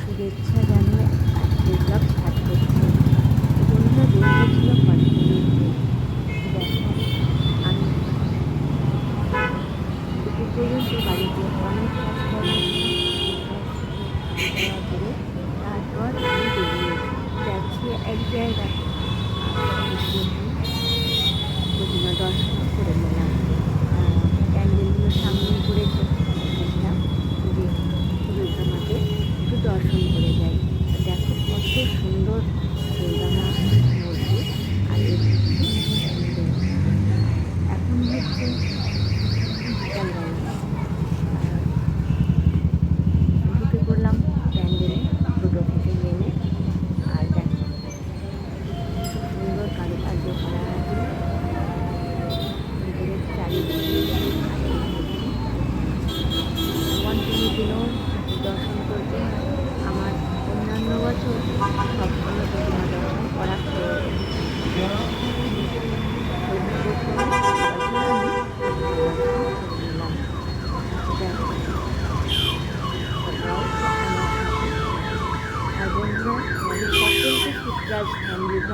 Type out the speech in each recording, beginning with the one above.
শুভেচ্ছা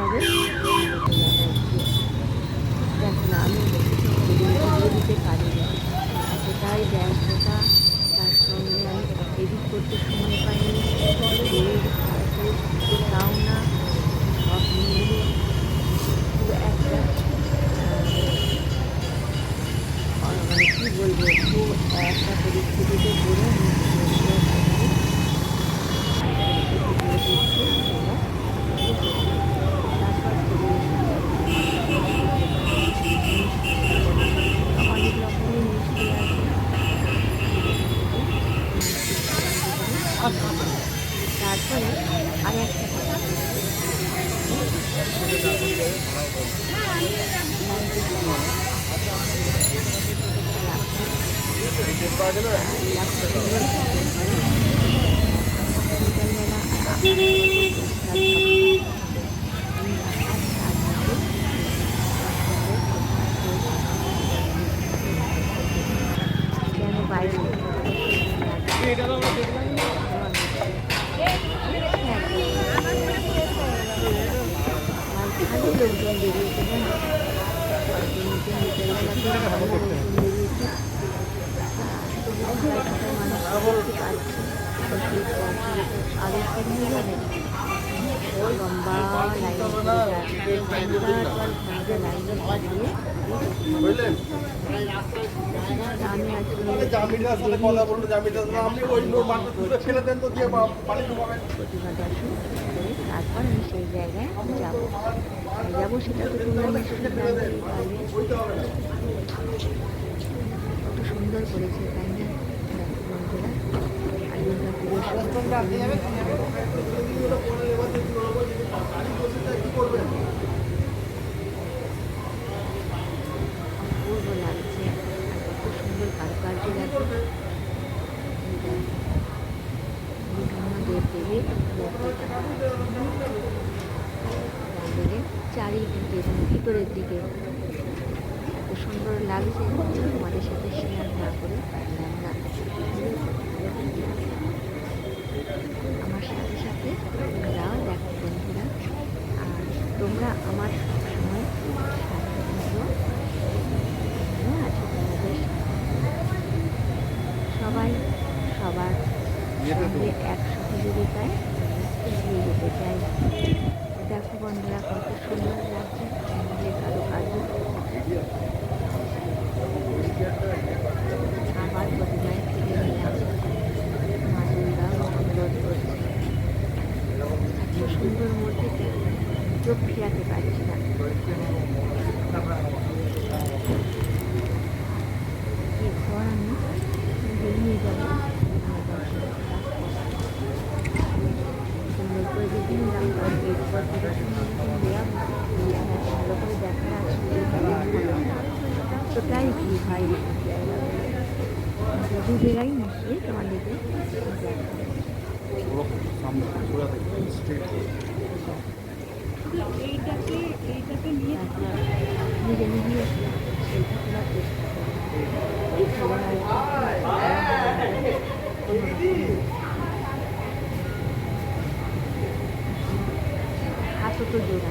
হবে। অটো তারপরে আর একটা তারপর আমি সেই জায়গায় যাব যাব সেটা তো কত সুন্দর করেছে তাই না বন্ধুরা আর দুর্গা পুজোর চারিদিকে ভিতরের দিকে। এত সুন্দর লাগছে তোমাদের সাথে শেয়ার না করে পারলাম না আমার সাথে সাথে তোমরাও দেখো বন্ধুরা আর তোমরা আমার সবাই সবার সঙ্গে এক সহযোগিতায় এগিয়ে যেতে চাই। দেখো বন্ধুরা, কত সুন্দর লাগছে। মন্দিরের সুন্দর মূর্তিতে চোখ ফিরাতে পারছি না। এরপর আমি? বেরিয়ে যাব। দুধেরাই মোস্টলি এইটাকে এইটাকে নিয়ে হাত তো জোড়া।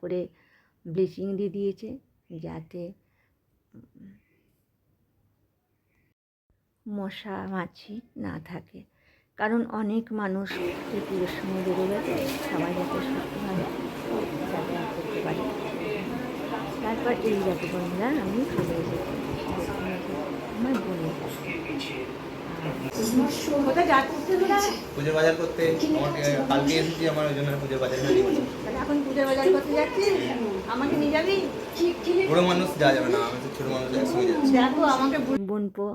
করে ব্লিচিং দিয়ে দিয়েছে। যাতে মশা মাছি না থাকে। কারণ অনেক মানুষ পুজোর সময় বেরোবে সবাই যাতে সুস্থভাবে যাতায়াত করতে পারে। তারপর এই যাতে বন্ধুরা আমি চলে এসেছি। দেখুন এই যে আমার বোনের কাছে কোথায় যাচ্ছে তোরা? পুজোর বাজার করতে। কালকে এসেছি আমার ওই জন্য পুজোর বাজার করে দিয়েছি তাহলে এখন পুজোর বাজার করতে যাচ্ছিস? আমাকে নিয়ে যাবি? বড় মানুষ যাওয়া যাবে না আমি তো ছোট মানুষ একসঙ্গে যাচ্ছি। দেখো আমাকে বোনপো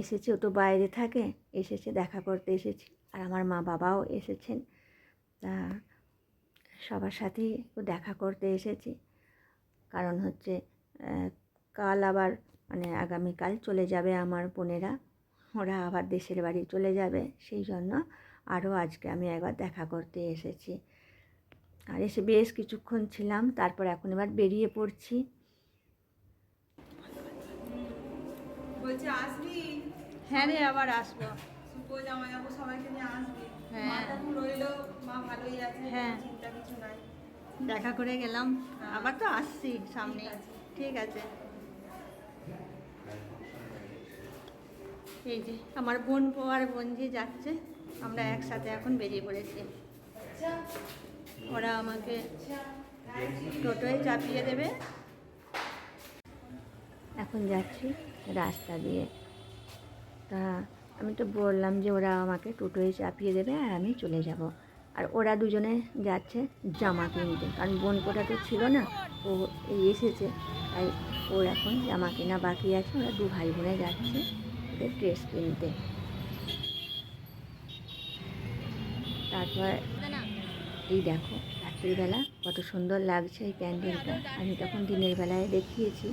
এসেছে ও তো বাইরে থাকে এসেছে দেখা করতে এসেছি। আর আমার মা বাবাও এসেছেন। তা সবার সাথেই দেখা করতে এসেছি। কারণ হচ্ছে কাল আবার মানে আগামীকাল চলে যাবে আমার বোনেরা। ওরা আবার দেশের বাড়ি চলে যাবে সেই জন্য আরও আজকে আমি একবার দেখা করতে এসেছি। আর এসে বেশ কিছুক্ষণ ছিলাম তারপর এখন এবার বেরিয়ে পড়ছি। হ্যাঁ রে আবার আসব। হ্যাঁ। মা তখন রইল মা ভালোই আছে হ্যাঁ। চিন্তা কিছু নাই। দেখা করে গেলাম। আবার তো আসছি সামনে। ঠিক আছে। এই যে আমার বোন পো আর বোনজি যাচ্ছে, আমরা একসাথে এখন বেরিয়ে পড়েছি। ওরা আমাকে টোটোয় চাপিয়ে দেবে। এখন যাচ্ছি রাস্তা দিয়ে। তা আমি তো বললাম যে ওরা আমাকে টোটোয় চাপিয়ে দেবে আর আমি চলে যাব। আর ওরা দুজনে যাচ্ছে জামা কিনতে। কারণ বোন কোটা তো ছিল না, ও এসেছে। তাই ওর এখন জামা কেনা বাকি আছে। ওরা দু ভাই বোনে যাচ্ছে। ড্রেস কিনতে তারপর এই দেখো, রাত্রিবেলা কত সুন্দর লাগছে এই প্যান্ডেলটা। আমি তখন দিনের বেলায় দেখিয়েছি।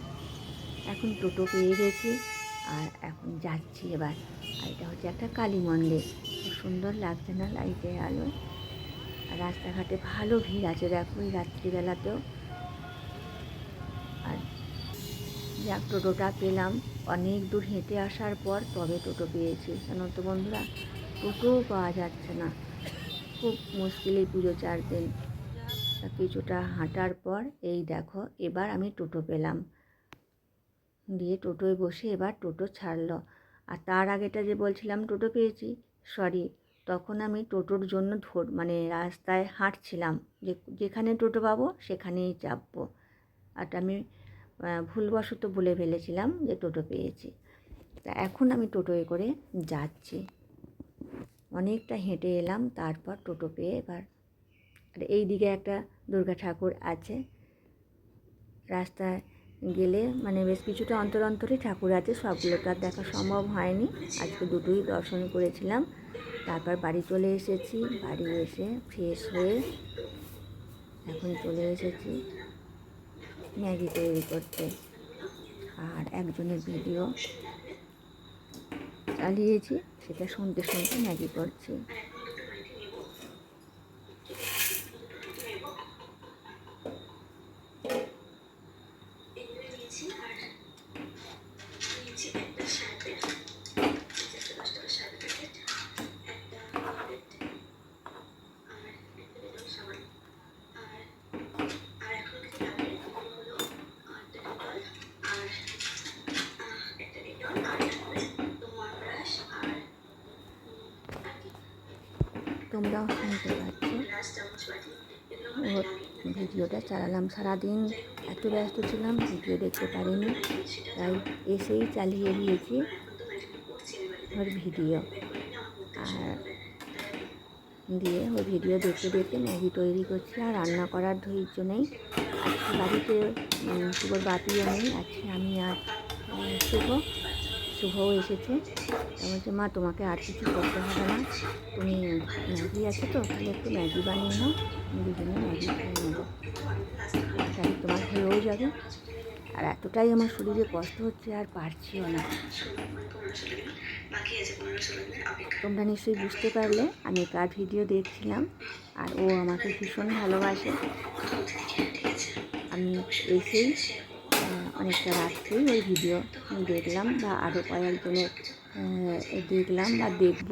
এখন টোটো পেয়ে গেছি আর এখন যাচ্ছি এবার। আর এটা হচ্ছে একটা কালী মন্দির। খুব সুন্দর লাগছে না লাইটে আলো? আর রাস্তাঘাটে ভালো ভিড় আছে দেখো এই রাত্রিবেলাতেও। যাক টোটোটা পেলাম। অনেক দূর হেঁটে আসার পর তবে টোটো পেয়েছি। জানো তো বন্ধুরা টোটোও পাওয়া যাচ্ছে না। খুব মুশকিল পুজো চার দিন কিছুটা হাঁটার পর, এই দেখো, এবার আমি টোটো পেলাম। দিয়ে টোটোয় বসে এবার টোটো ছাড়লো। আর তার আগেটা যে বলছিলাম, টোটো পেয়েছি? সরি, তখন আমি টোটোর জন্য ধর মানে রাস্তায় হাঁটছিলাম। যে, যেখানে টোটো পাবো, সেখানেই চাপবো। আর আমি ভুলবশত বলে ফেলেছিলাম যে টোটো পেয়েছি। তা এখন আমি টোটোয় করে যাচ্ছি। অনেকটা হেঁটে এলাম, তারপর টোটো পেয়ে এবার আর এই দিকে একটা দুর্গা ঠাকুর আছে। রাস্তায় গেলে মানে বেশ কিছুটা অন্তর অন্তরে ঠাকুর আছে, সবগুলো তো আর দেখা সম্ভব হয়নি। আজকে দুটোই দর্শন করেছিলাম। তারপর বাড়ি চলে এসেছি, বাড়ি এসে ফ্রেশ হয়ে এখন চলে এসেছি। ম্যাগি তৈরি করতে। আর একজনের ভিডিও চালিয়েছি সেটা শুনতে শুনতে ম্যাগি করছি। তোমরাও শুনতে পাচ্ছ। ভিডিওটা চালালাম সারাদিন। এত ব্যস্ত ছিলাম, ভিডিও দেখতে পারিনি। তাই এসেই চালিয়ে দিয়েছি ওর ভিডিও। আর দিয়ে ওই ভিডিও দেখতে দেখতে ম্যাগি তৈরি করছি আর রান্না করার ধৈর্য নেই। বাড়িতে শুভর বাপিও নেই, আজকে আমি আর শুভ। শুভও এসেছে। বলছে মা, তোমাকে আর কিছু করতে হবে না। তুমি ম্যাগি আছে তো, তাহলে একটু ম্যাগি বানিয়ে নাও। দুজনে ম্যাগি খেয়ে নেব। তাহলে তোমার হয়েও যাবে। আর এতটাই আমার শরীরে কষ্ট হচ্ছে, আর পারছিও না। তোমরা নিশ্চয়ই বুঝতে পারলে, আমি কার ভিডিও দেখছিলাম, আর ও আমাকে ভীষণ ভালোবাসে। আমি এসেই অনেকটা রাত্রেই ওই ভিডিও দেখলাম বা আরও কয়েকজনের দেখলাম বা দেখব।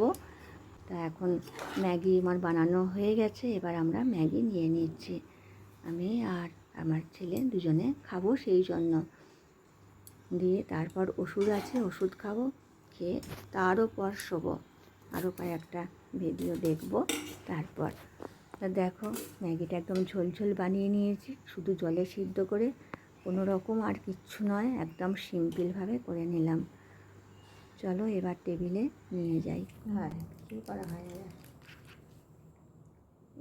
তা এখন ম্যাগি আমার বানানো হয়ে গেছে, এবার আমরা ম্যাগি নিয়ে নিচ্ছি। আমি আর আমার ছেলে দুজনে খাব সেই জন্য। দিয়ে তারপর ওষুধ আছে, ওষুধ খাব, খেয়ে তারও পর শোবো। আরও কয়েকটা ভিডিও দেখব তারপর। তা দেখো, ম্যাগিটা একদম ঝোলঝোল বানিয়ে নিয়েছি, শুধু জলে সিদ্ধ করে কোনো রকম আর কিচ্ছু নয়, একদম সিম্পলভাবে করে নিলাম। চলো এবার টেবিলে নিয়ে যাই। হ্যাঁ কী করা হয়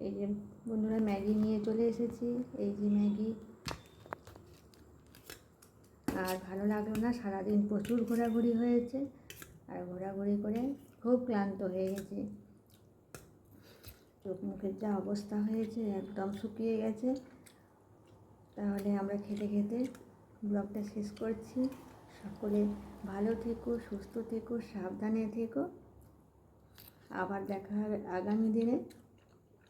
এই যে বন্ধুরা ম্যাগি নিয়ে চলে এসেছি, এই যে ম্যাগি। আর ভালো লাগল না, সারাদিন প্রচুর ঘোরাঘুরি হয়েছে, আর ঘোরাঘুরি করে খুব ক্লান্ত হয়ে গেছি। চোখ মুখের যা অবস্থা হয়েছে একদম শুকিয়ে গেছে। তাহলে আমরা খেতে খেতে ব্লগটা শেষ করছি। সকলে ভালো থেকো, সুস্থ থেকো, সাবধানে থেকো। আবার দেখা হবে আগামী দিনে।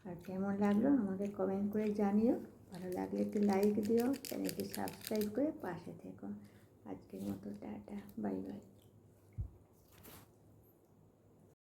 আর কেমন লাগল আমাকে কমেন্ট করে জানিও। ভালো লাগলে একটু লাইক দিও চ্যানেলটি সাবস্ক্রাইব করে পাশে থেকো। আজকের মতো টাটা বাই বাই